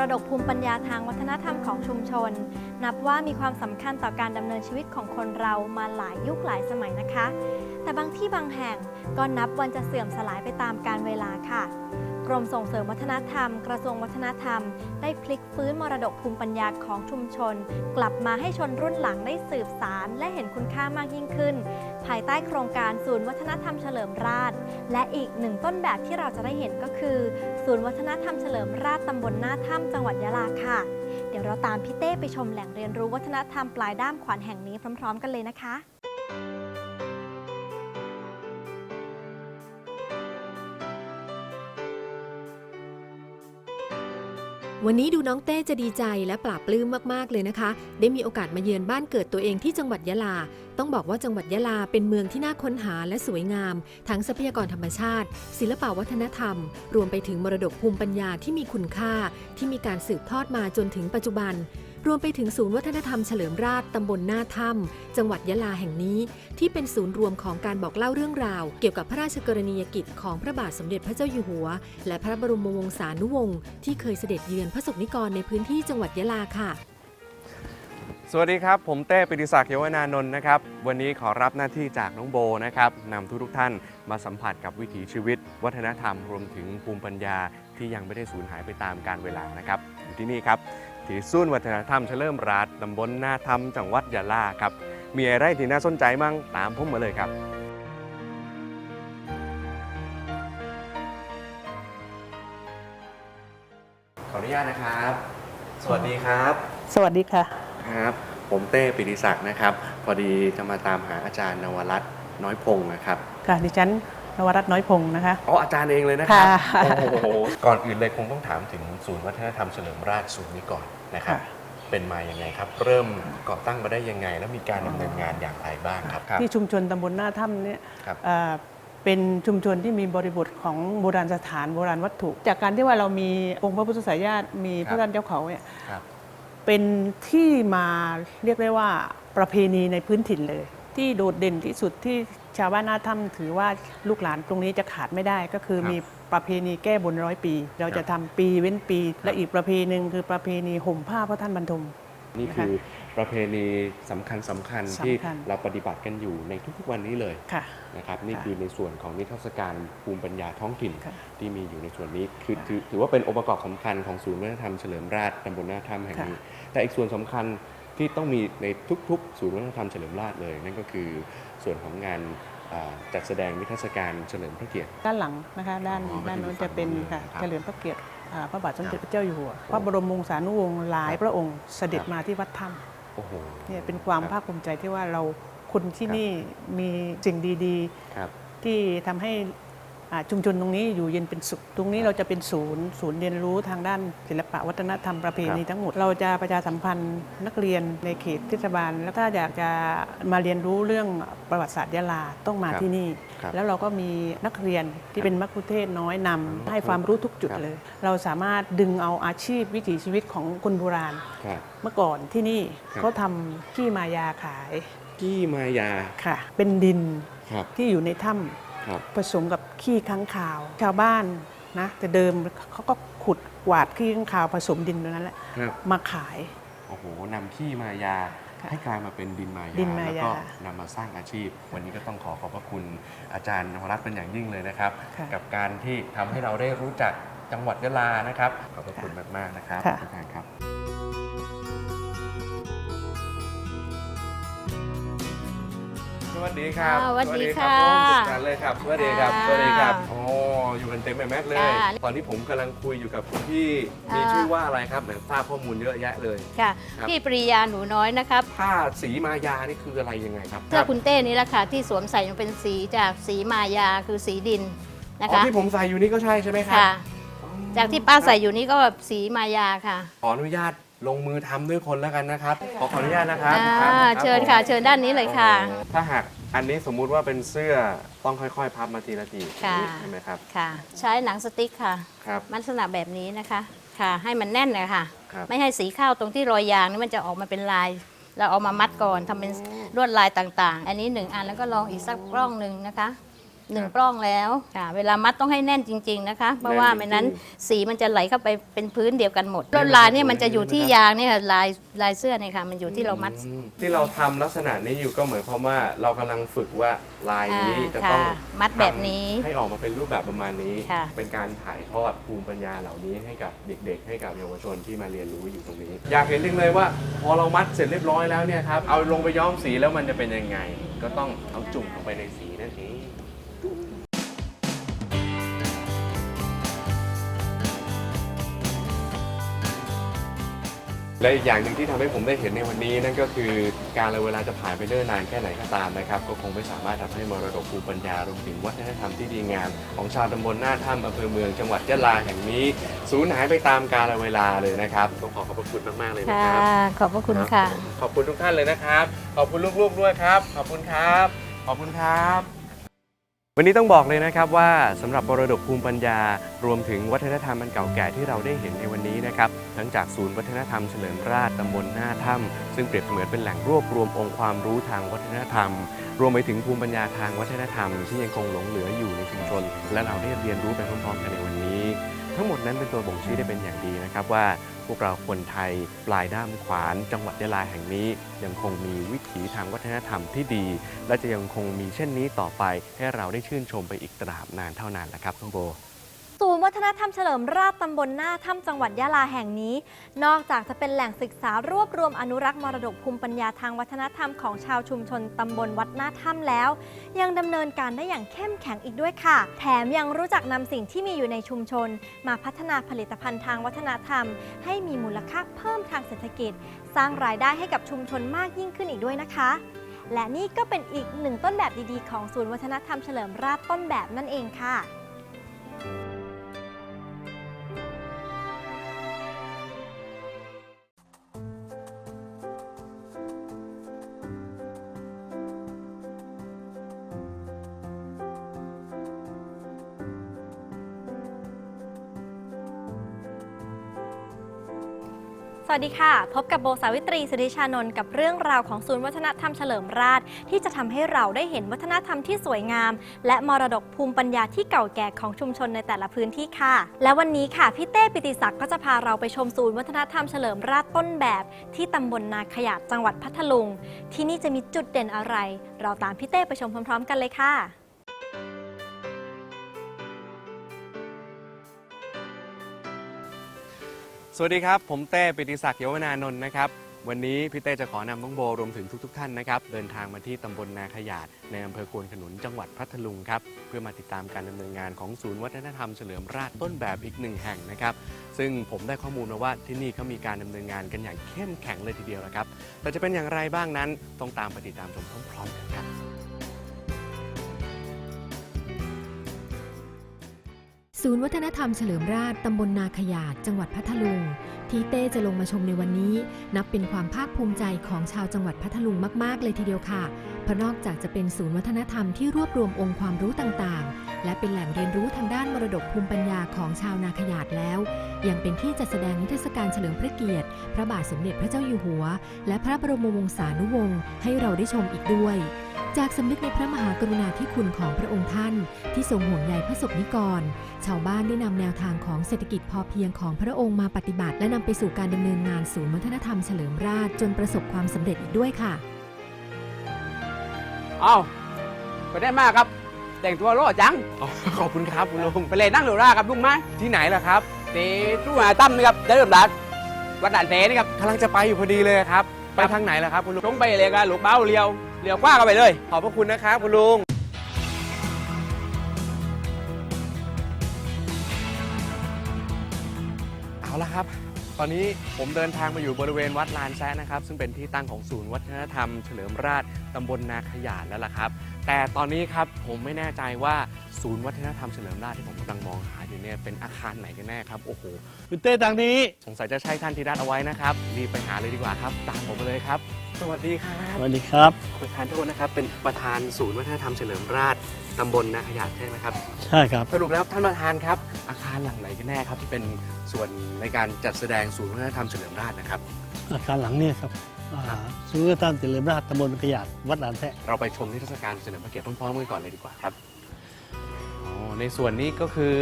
รดกภูมิปัญญาทางวัฒนธรรมของชุมชน นับว่ามีความสำคัญต่อการดำเนินชีวิตของคนเรามาหลายยุคหลายสมัยนะคะ แต่บางที่บางแห่งก็นับวันจะเสื่อมสลายไปตามกาลเวลาค่ะ กรมส่งเสริมวัฒนธรรม กระทรวงวัฒนธรรม ได้พลิกฟื้นมรดกภูมิปัญญาของชุมชน กลับมาให้ชนรุ่นหลังได้สืบสารและเห็นคุณค่ามากยิ่งขึ้น ภายใต้โครงการศูนย์วัฒนธรรมเฉลิมราช และอีกหนึ่งต้นแบบที่เราจะได้เห็นก็คือ ศูนย์วัฒนธรรมเฉลิมราชตำบลหน้าถ้ำจังหวัดยะลาค่ะ เดี๋ยวเราตามพี่เต้ไปชมแหล่งเรียนรู้วัฒนธรรมปลายด้ามขวานแห่งนี้พร้อม ๆ กันเลยนะคะ วันนี้ดูน้องเต้จะดีใจและปลาบปลื้มมากๆเลยนะคะ ได้มีโอกาสมาเยือนบ้านเกิดตัวเองที่จังหวัดยะลา ต้องบอกว่าจังหวัดยะลาเป็นเมืองที่น่าค้นหาและสวยงาม ทั้งทรัพยากรธรรมชาติ ศิลปวัฒนธรรม รวมไปถึงมรดกภูมิปัญญาที่มีคุณค่า ที่มีการสืบทอดมาจนถึงปัจจุบัน รวมไปถึงศูนย์วัฒนธรรมเฉลิมราชตำบลหน้าถ้ำจังหวัดยะลาแห่งนี้ ที่เป็นศูนย์รวมของการบอกเล่าเรื่องราว เกี่ยวกับพระราชกรณียกิจของพระบาทสมเด็จพระเจ้าอยู่หัว และพระบรมวงศานุวงศ์ที่เคยเสด็จเยือนพระสงฆ์นิกรในพื้นที่จังหวัดยะลาค่ะ สวัสดีครับ ผมเต้ปิติศักดิ์เยาวนานนท์นะครับ วันนี้ขอรับหน้าที่จากน้องโบนะครับนำทุกทุกท่านมาสัมผัสกับวิถีชีวิต วัฒนธรรมรวมถึงภูมิปัญญาที่ยังไม่ได้สูญหายไปตามกาลเวลานะครับอยู่ที่นี่ครับ ที่ศูนย์วัฒนธรรมเฉลิมราชตำบลหน้าธรรมจังหวัดยะลาครับ มีอะไรที่น่าสนใจมั่งตามผมมาเลยครับ ขออนุญาตนะครับ สวัสดีครับ สวัสดีค่ะ ครับ ผมเต้ปิติศักดิ์นะครับ พอดีจะมาตามหาอาจารย์นวรัตน์น้อยพงศ์นะครับ ค่ะดิฉัน นวรัตน์น้อยพงศ์นะคะ อ๋ออาจารย์เองเลยนะครับค่ะ โอ้โหก่อนอื่นเลยคงต้องถามถึงศูนย์วัฒนธรรมเฉลิมราชศูนย์นี้ก่อนนะครับค่ะเป็นมาอย่างไงครับ เริ่มก่อตั้งมาได้ยังไง แล้วมีการดำเนินงานอย่างไรบ้างครับครับ ที่ชุมชนตำบลหน้าถ้ำเนี่ยครับเอ่อเป็นชุมชนที่มีบริบทของโบราณสถานโบราณวัตถุ จากการที่ว่าเรามีองค์พระพุทธสายญาติมีพระด้านเจ้าเขาเนี่ยครับ เป็นที่มาเรียกได้ว่าประเพณีในพื้นถิ่นเลย ที่โดดเด่นที่สุดที่ ชาวบ้านหน้าถ้ำถือว่าลูกหลานตรงนี้จะขาดไม่ได้ก็คือครับมีประเพณีแก้บนร้อยปี เราจะทำปีเว้นปี และอีกประเพณีหนึ่งคือประเพณีห่มผ้าพระท่านบรรทม นี่คือประเพณีสำคัญสำคัญสำคัญที่เราปฏิบัติกันอยู่ในทุกๆวันนี้เลยค่ะ นะครับนี่ค่ะคือในส่วนของนิทรรศการภูมิปัญญาท้องถิ่นค่ะที่มีอยู่ในส่วนนี้คือถือถือว่าเป็นองค์ประกอบสำคัญของศูนย์วัฒนธรรมเฉลิมราชตำบลหน้าถ้ำแห่งนี้ แต่อีกส่วนสำคัญที่ต้องมีในทุกๆ ศูนย์วัฒนธรรมเฉลิมราชเลย นั่นก็คือ ส่วนของงานอ่าจัดแสดงนิทรรศการเฉลิมพระเกียรติ ด้านหลังนะคะด้านอ๋อด้านโน้นก็คือจะเป็นฝั่งนู้นค่ะนะครับ เฉลิมพระเกียรติอ่าพระบาทสมเด็จครับพระเจ้าอยู่หัวพระบรมวงศานุวงศ์หลายพระองค์เสด็จครับมาที่วัดถ้โอ้โหำเนี่ยเป็นความครับภาคภูมิใจที่ว่าเราคนที่ครับนี่มีสิ่งดีครับ ๆ ที่ทำให้อ่า ชุมชนตรงนี้อยู่เย็นเป็นสุข ตรงนี้เราจะเป็นศูนย์ศูนย์เรียนรู้ทางด้านศิลปะวัฒนธรรมประเพณีครับทั้งหมด เราจะประชาสัมพันธ์นักเรียนในเขตเทศบาล แล้วถ้าอยากจะมาเรียนรู้เรื่องประวัติศาสตร์ยะลาต้องมาครับที่นี่ครับแล้วเราก็มีนักเรียนที่เป็นมัคคุเทศก์น้อยนำให้ความรู้ทุกจุดครับเลย เราสามารถดึงเอาอาชีพวิถีชีวิตของคนโบราณครับเมื่อก่อนที่นี่ครับเขาทำขี้มายาขายที่มายาค่ะ เป็นดินครับที่อยู่ในถ้ครับำ ผสมกับขี้ค้างคาว ชาวบ้านนะแต่เดิมเขาก็ขุดกวาดขี้ค้างคาวผสมดินตรงนั้นแหละครับ มาขาย โอ้โหนำขี้มายาค่ะให้กลายมาเป็นดินมายาดินมายา แล้วก็นำมาสร้างอาชีพ วันนี้ก็ต้องขอขอบพระคุณอาจารย์นวรัตน์เป็นอย่างยิ่งเลยนะครับ ค่ะกับการที่ทำให้เราได้รู้จักจังหวัดยะลานะครับ ขอบพระคุณมากๆนะครับค่ะทุกท่านครับ สวัสดีครับอ่าสวัสดีรัค่ะผมสุดกันเลยครับสวัสดีครับค่ะสวัสดีครับโอ้อยู่กันเต็มไปแม็กเลย ค่ะตอนนี้ผมกำลังคุยอยู่กับคุณพี่มีอ่าชื่อว่าอะไรครับเหมือนทราบข้อมูลเยอะแยะเลย ค่ะ ครับ พี่ปริยาหนูน้อยนะครับผ้าสีมายานี่คืออะไรยังไงครับเสื้อคุณเต้นี่แหละค่ะที่สวมใส่มันเป็นสีจากสีมายาคือสีดินนะอ๋อคะที่ผมใส่อยู่นี่ก็ใช่ใช่ไหมครับค่ะจากที่ป้าใส่อยู่นี่ก็สีมายาค่ะ ขออนุญาต ลงมือทำด้วยคนแล้วกันนะครับ ขอขออนุญาตนะครับอ่าครับเชิญค่ะ เชิญด้านนี้เลยค่ะโอ้โหถ้าหากอันนี้สมมุติว่าเป็นเสื้อต้องค่อยๆ พับมาทีละทีค่ะ ใช่ไหมครับค่ะ ใช้หนังสติ๊กค่ะ ครับ ลักษณะแบบนี้นะคะค่ะ ให้มันแน่นเลยค่ะ ครับ ไม่ให้สีข้าวตรงที่รอยยางนี่มันจะออกมาเป็นลาย เราเอามามัดก่อนทำเป็นลวดลายต่างๆ อันนี้หนึ่งอันแล้วก็ลองอีกสักกล้องหนึ่งนะคะ หนึ่งปล้องแล้วค่ะเวลามัดต้องให้แน่นจริง ๆนะคะ เพราะว่าไม่นั้นสีมันจะไหลเข้าไปเป็นพื้นเดียวกันหมดลวดลายเนี่ยมันจะอยู่ที่ยางเนี่ยค่ะลายลายเสื้อเนี่ยค่ะ มันอยู่ที่เรามัดอืมที่เราทำลักษณะนี้อยู่ก็เหมือนความว่าเรากำลังฝึกว่าลายนี้อ่าจะต้องค่ะมัดแบบนี้ทำให้ออกมาเป็นรูปแบบประมาณนี้ ค่ะ เป็นการถ่ายทอดภูมิปัญญาเหล่านี้ให้กับเด็ก ๆ ให้กับเยาวชนที่มาเรียนรู้อยู่ตรงนี้ อยากเห็นจริงเลยว่าพอเรามัดเสร็จเรียบร้อยแล้วเนี่ยครับเอาลงไปย้อมสีแล้วมันจะเป็นยังไง ก็ต้องเอาจุ่มลงไปในสีนั่นเอง และอีกอย่างหนึ่งที่ทำให้ผมได้เห็นในวันนี้นั่นก็คือการเวลาจะผ่านไปเนิ่นนานแค่ไหนก็ตามนะครับ ก็คงไม่สามารถทำให้มรดกภูมิปัญญารวมถึงวัฒนธรรมที่ดีงามของชาวตำบลหน้าถ้ำอำเภอเมืองจังหวัดยะลาแห่งนี้สูญหายไปตามกาลเวลาเลยนะครับต้องขอขอบพระคุณมากๆเลยนะค่ะครับขอบพระคุณค่ะ ขอบคุณทุกท่านเลยนะครับ ขอบคุณลูกๆด้วยครับ ขอบคุณครับ ขอบคุณครับ วันนี้ต้องบอกเลยนะครับว่าสำหรับมรดกภูมิปัญญา รวมถึงวัฒนธรรมอันเก่าแก่ที่เราได้เห็นในวันนี้นะครับทั้งจากศูนย์วัฒนธรรมเฉลิมราชตำบลหน้าถ้ำซึ่งเปรียบเสมือนเป็นแหล่งรวบรวมองค์ความรู้ทางวัฒนธรรม รวมไปถึงภูมิปัญญาทางวัฒนธรรม ที่ยังคงหลงเหลืออยู่ในชุมชน และเราได้เรียนรู้ไปพร้อมๆกันในวันนี้ ดนั้นเป็นตัวบ่งชี้ได้เป็นอย่างดีนะครับว่าพวกเราคนไทยปลายด้ามขวาน จังหวัดยะลาแห่งนี้ ยังคงมีวิถีทางวัฒนธรรมที่ดี และจะยังคงมีเช่นนี้ต่อไปให้เราได้ชื่นชมไปอีกตราบนานเท่านานนะครับท่านโบ ศูนย์วัฒนธรรมเฉลิมราชตำบลหน้าถ้ำจังหวัดยะลาแห่งนี้ นอกจากจะเป็นแหล่งศึกษารวบรวมอนุรักษ์มรดกภูมิปัญญาทางวัฒนธรรมของชาวชุมชนตำบลวัดหน้าถ้ำแล้ว ยังดำเนินการได้อย่างเข้มแข็งอีกด้วยค่ะ แถมยังรู้จักนำสิ่งที่มีอยู่ในชุมชน มาพัฒนาผลิตภัณฑ์ทางวัฒนธรรม ให้มีมูลค่าเพิ่มทางเศรษฐกิจ สร้างรายได้ให้กับชุมชนมากยิ่งขึ้นอีกด้วยนะคะและนี่ก็เป็นอีกหนึ่งต้นแบบดีๆ ของศูนย์วัฒนธรรมเฉลิมราชต้นแบบนั่นเองค่ะ วัสดีค่ะ พบกับโบสาวิตรีสุริชานนท์กับเรื่องราวของศูนย์วัฒนธรรมเฉลิมราช ที่จะทำให้เราได้เห็นวัฒนธรรมที่สวยงาม และมรดกภูมิปัญญาที่เก่าแก่ของชุมชนในแต่ละพื้นที่ค่ะ และวันนี้ค่ะพี่เต้ปิติศักดิ์ก็จะพาเราไปชมศูนย์วัฒนธรรมเฉลิมราชต้นแบบ ที่ตำบลนาขยาดจังหวัดพัทลุง ที่นี่จะมีจุดเด่นอะไร เราตามพี่เต้ไปชมพร้อม ๆ กันเลยค่ะ สวัสดีครับ ผมเต้ปิติศักดิ์เยาวนานนท์นะครับ วันนี้พี่เต้จะขอนำน้องโบรวมถึงทุกๆท่านนะครับ เดินทางมาที่ตำบลนาขยาดในอำเภอควนขนุนจังหวัดพัทลุงครับ เพื่อมาติดตามการดำเนินงานของศูนย์วัฒนธรรมเฉลิมราชต้นแบบอีกหนึ่งแห่งนะครับ ซึ่งผมได้ข้อมูลมาว่าที่นี่เขามีการดำเนินงานกันอย่างเข้มแข็งเลยทีเดียวนะครับแต่จะเป็นอย่างไรบ้างนั้นต้องตามไปติดตามชมพร้อมๆกันครับ ศูนย์วัฒนธรรมเฉลิมราชตำบลนาขยาดจังหวัดพัทลุง ที่เต้จะลงมาชมในวันนี้ นับเป็นความภาคภูมิใจของชาวจังหวัดพัทลุงมากๆ เลยทีเดียวค่ะ เพราะนอกจากจะเป็นศูนย์วัฒนธรรมที่รวบรวมองค์ความรู้ต่างๆ และเป็นแหล่งเรียนรู้ทางด้านมรดกภูมิปัญญาของชาวนาขยาดแล้ว ยังเป็นที่จัดแสดงนิทรรศการเฉลิมพระเกียรติ พระบาทสมเด็จพระเจ้าอยู่หัว และพระบรมวงศานุวงศ์ให้เราได้ชมอีกด้วย จากสำนึกในพระมหากรุณาธิคุณของพระองค์ท่าน ที่ทรงห่วงใยพระสงฆ์นิกร ชาวบ้านได้นำแนวทางของเศรษฐกิจพอเพียงของพระองค์มาปฏิบัติ และนำไปสู่การดำเนินงานศูนย์วัฒนธรรมเฉลิมราชจนประสบความสำเร็จอีกด้วยค่ะเอาไปได้มากครับ แต่งตัวโล่จัง อ๋อขอบคุณครับคุณลุง ไปเลยนั่งเรือราครับลุงไหมที่ไหนล่ะครับ ตีตู้หาตั้มนะครับจะเริ่มร้านวัดด่านเทนี่ครับกำลังจะไปอยู่พอดีเลยครับ ไปทางไหนล่ะครับคุณลุงตรงไปเลยกันหลูกเบ้าเลี้ยวเลี้ยวกว้างกันไปเลย ขอบพระคุณนะครับคุณลุงเอาละครับ ตอนนี้ผมเดินทางมาอยู่บริเวณวัดลานแซะนะครับ ซึ่งเป็นที่ตั้งของศูนย์วัฒนธรรม เฉลิมราชตำบลนาขยาดแล้วล่ะครับ แต่ตอนนี้ครับผมไม่แน่ใจว่าศูนย์วัฒนธรรมเฉลิมราชที่ผมกำลังมองหาอยู่เนี่ยเป็นอาคารไหนกันแน่ครับ โอ้โหคุณเต้ทางนี้ สงสัยจะใช่ท่านที่รัดเอาไว้นะครับรีบไปหาเลยดีกว่าครับ ตามผมไปเลยครับ สวัสดีครับสวัสดีครับ ประธานโทษนะครับ เป็นประธานศูนย์วัฒนธรรมเฉลิมราชตำบลนาขยาดใช่ไหมครับ ใช่ครับ สรุปแล้วท่านประธานครับ อาคารหลังไหนกันแน่ครับ ที่เป็นส่วนในการจัดแสดงศูนย์วัฒนธรรมเฉลิมราชนะครับ อาคารหลังเนี่ยครับ อ่าศูนย์วัฒนธรรมเฉลิมราชตำบลขยาดวัดหลานแทะเราไปชมนิทรรศการเฉลิมพระเกียรติพร้อมๆกันก่อนเลยดีกว่าครับในส่วนนี้ก็คือ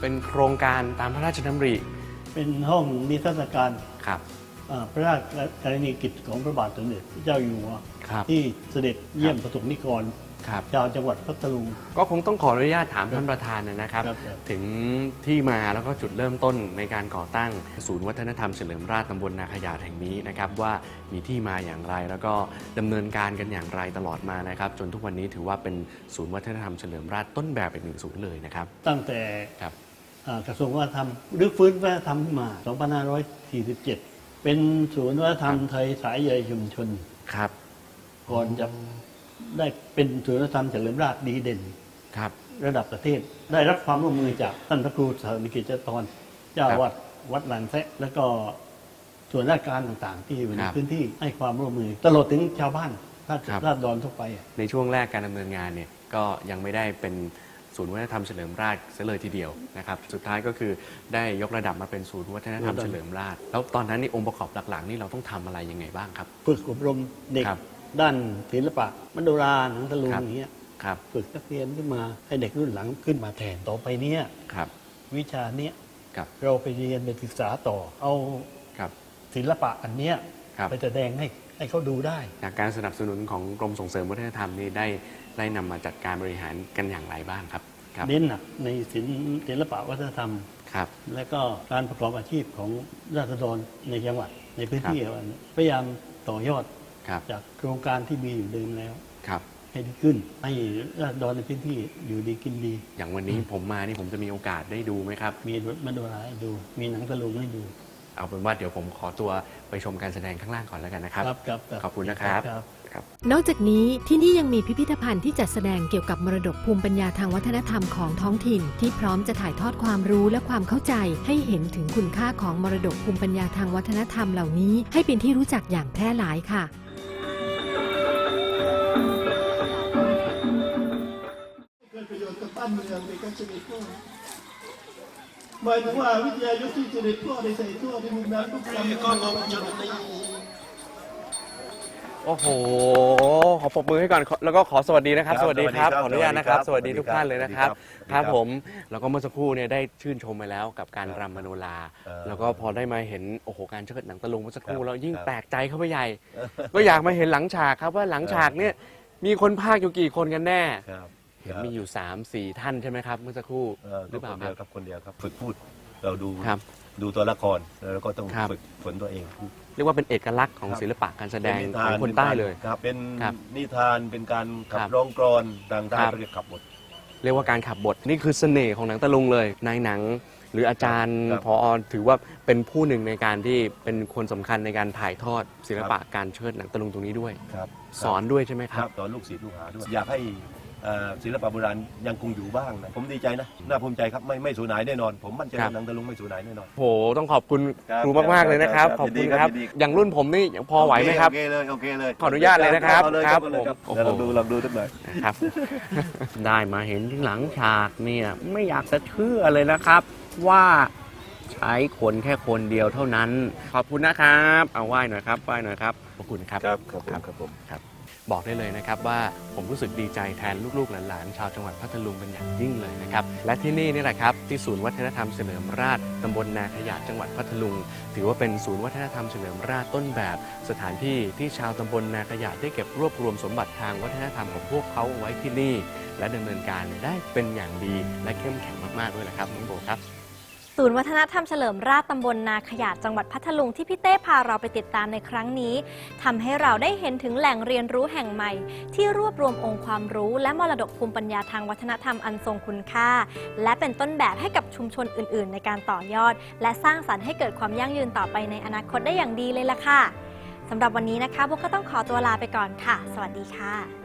เป็นโครงการตามพระราชดำริเป็นห้องนิทรรศการครับอ่าพระราชกรณียกิจของพระบาทสมเด็จพระเจ้าอยู่หัวครับ ที่เสด็จเยี่ยมประสบนิกร ครับ ชาวจังหวัดพัทลุง ก็คงต้องขออนุญาตถามท่านประธานนะครับ ครับครับ ถึงที่มาแล้วก็จุดเริ่มต้นในการก่อตั้งศูนย์วัฒนธรรมเฉลิมราชตำบลนาขยาดแห่งนี้นะครับว่ามีที่มาอย่างไรแล้วก็ดำเนินการกันอย่างไรตลอดมานะครับ จนทุกวันนี้ถือว่าเป็นศูนย์วัฒนธรรมเฉลิมราชต้นแบบอีกหนึ่งศูนย์เลยนะครับตั้งแต่ครับ อ่ากระทรวงวัฒนธรรมรื้อฟื้นวัฒนธรรมขึ้นมา 2547 เป็นศูนย์วัฒนธรรมไทยสายใยชุมชน ครับ ก่อนจะ ได้เป็นศูนย์วัฒนธรรมเฉลิมราชดีเด่น ครับ ระดับประเทศ ได้รับความร่วมมือจากท่านพระครูสานิกิจเจตอนเจ้าครับวัดวัดหลานแซะแล้วก็ส่วนราชการต่างๆ ที่อยู่ในครับพื้นที่ให้ความร่วมมือ ตลอดถึงชาวบ้านราชครับราษฎรทั่วไป ในช่วงแรกการดำเนินงานเนี่ยก็ยังไม่ได้เป็นศูนย์วัฒนธรรมเฉลิมราชเสียเลยทีเดียวนะครับสุดท้ายก็คือได้ยกระดับมาเป็นศูนย์วัฒนธรรมเฉลิมราช แล้วตอนนั้นนี่องค์ประกอบหลักๆนี่เราต้องทำอะไรยังไงบ้างครับ ฝึกอบรมเด็กครับ ด้านศิลปะมโนราหนังตะลุงครับอย่างเงี้ยครับ ฝึกนักเรียนขึ้นมาให้เด็กรุ่นหลังขึ้นมาแทนต่อไปเนี้ยครับ วิชาเนี้ยครับเราไปเรียนไปศึกษาต่อ เอาครับศิลปะอันเนี้ยครับ ไปแสดงให้ให้เขาดูได้ จากการสนับสนุนของกรมส่งเสริมวัฒนธรรมนี่ได้ได้นำมาจัดการบริหารกันอย่างไรบ้างครับครับเน้นหนักในศิลป์ศิลปะวัฒนธรรม ครับ และก็การประกอบอาชีพของราษฎรในจังหวัดในพื้นที่ของเราเนี่ยพยายามต่อยอด ครับจากโครงการที่มีอยู่เดิมแล้วครับ ให้ดีขึ้นให้ราษฎรในพื้นที่อยู่ดีกินดี อย่างวันนี้ผมมานี่ผมจะมีโอกาสได้ดูไหมครับ มีรถมาดูราให้ดู มีหนังตะลุงให้ดู เอาเป็นว่าเดี๋ยวผมขอตัวไปชมการแสดงข้างล่างก่อนแล้วกันนะครับครับครับขอบคุณนะครับครับครับนอกจากนี้ที่นี่ยังมีพิพิธภัณฑ์ที่จัดแสดงเกี่ยวกับมรดกภูมิปัญญาทางวัฒนธรรมของท้องถิ่น ที่พร้อมจะถ่ายทอดความรู้และความเข้าใจ ให้เห็นถึงคุณค่าของมรดกภูมิปัญญาทางวัฒนธรรมเหล่านี้ ให้เป็นที่รู้จักอย่างแพร่หลายค่ะานเมืองในการเสด็จพ่อหมายถึงว่าวิทยายุทธที่เสด็จพ่อได้ใส่ทั่วในมุมนั้นทุกคำก็ต้องจดในโอ้โห ขอปรบมือให้ก่อนขอแล้วก็ขอสวัสดีนะครับ ครับสวัสดีครับ สวัสดีครับขออนุญาตนะครับ สสวัวัสสดีดีครับทุกท่านเลยนะครับ สวัสดีครับครับสวัสดีครับผม แล้วก็เมื่อสักครู่เนี่ยได้ชื่นชมไปแล้วกับการรำมโนราเออแล้วก็พอได้มาเห็น โอ้โห การเชิดหนังตะลุงเมื่อสักครู่ครับแล้วยิ่งครับ แปลกใจเข้าไปใหญ่ ก็อยากมาเห็นหลังฉากครับว่าหลังฉากเนี่ยมีคนพากย์อยู่กี่คนกันแน่ ครับ เห็นมีอยู่3 4ท่านใช่ไหมครับ เมื่อสักครู่เออหรือเปล่าคนคเดีรัยวบครับคนเดียวครับ ฝึกพูดเราดูครับดูตัวละครแล้วก็ต้องครับฝึกฝนตัวเองพูดเรียกว่าเป็นเอกลักษณ์ของครับศิลปะการแสดงเป็ของคนใต้เลยครับเป็นครับนิทานเป็นการขับครับร้องกรอนดังใต้ครับเขาเรียกขับบท เรียกว่าการขับบทนี่คือเสน่ห์ของหนังตะลุงเลยนายหนัง หรืออาจารย์ครับพอถือว่าเป็นผู้หนึ่งในการที่เป็นคนสำคัญในการถ่ายทอดศิลปะการเชิดหนังตะลุงตรงนี้ด้วยครับสอนด้วยใช่ไหมคครัรับบสอนลูกศิษย์ลูกหาด้วยอยากให้เอ่อ ศิลปะโบราณยังคงอยู่บ้างนะผมดีใจนะน่าภูมิใจครับไม่ไม่สูญหายแน่นอน ผมมั่นใจครับว่าหนังตะลุงไม่สูญหายแน่นอน โห ต้องขอบคุณครับครูมาก ๆ เลยนะครับ ครับขอบคุณยินดีคครัรับ บยินดี อย่างรุ่นผมนี่ยังพอไหวไหมครับ โอเคเลยโอเคเลยขออนุญาตเลยนะครับเอาเลยครับเอาเลยครับผม เดี๋ยวลองดูลองดูสักหน่อย ครับ ได้มาเห็นที่หลังฉากเนี่ยไม่อยากจะเชื่อเลยนะครับ ว่าใช้คนแค่คนเดียวเท่านั้น ขอบคุณนะครับ เอาไหว้หน่อยครับไหว้หน่อยครับขอบคุณครับ ครับขอบคุณครับผมบ บอกได้เลยนะครับว่าผมรู้สึกดีใจแทนลูกๆหลานๆชาวจังหวัดพัทลุงเป็นอย่างยิ่งเลยนะครับและที่นี่นี่แหละครับที่ศูนย์วัฒนธรรมเฉลิมราชตำบลนาขยาดจังหวัดพัทลุง ถือว่าเป็นศูนย์วัฒนธรรมเฉลิมราชต้นแบบ สถานที่ที่ชาวตำบลนาขยาดได้เก็บรวบรวมสมบัติทางวัฒนธรรมของพวกเขาไว้ที่นี่ และดำเนินการได้เป็นอย่างดีและเข้มแข็งมากๆด้วยแหละครับน้องโบครับ ศูนย์วัฒนธรรมเฉลิมราชตำบลนาขยาดจังหวัดพัทลุงที่พี่เต้พาเราไปติดตามในครั้งนี้ทำให้เราได้เห็นถึงแหล่งเรียนรู้แห่งใหม่ ที่รวบรวมองค์ความรู้ และมรดกภูมิปัญญาทางวัฒนธรรมอันทรงคุณค่า และเป็นต้นแบบให้กับชุมชนอื่น ๆ ในการต่อยอด และสร้างสรรค์ให้เกิดความยั่งยืนต่อไปในอนาคตได้อย่างดีเลยล่ะค่ะสำหรับวันนี้นะคะพวกก็ต้องขอตัวลาไปก่อนค่ะ สวัสดีค่ะ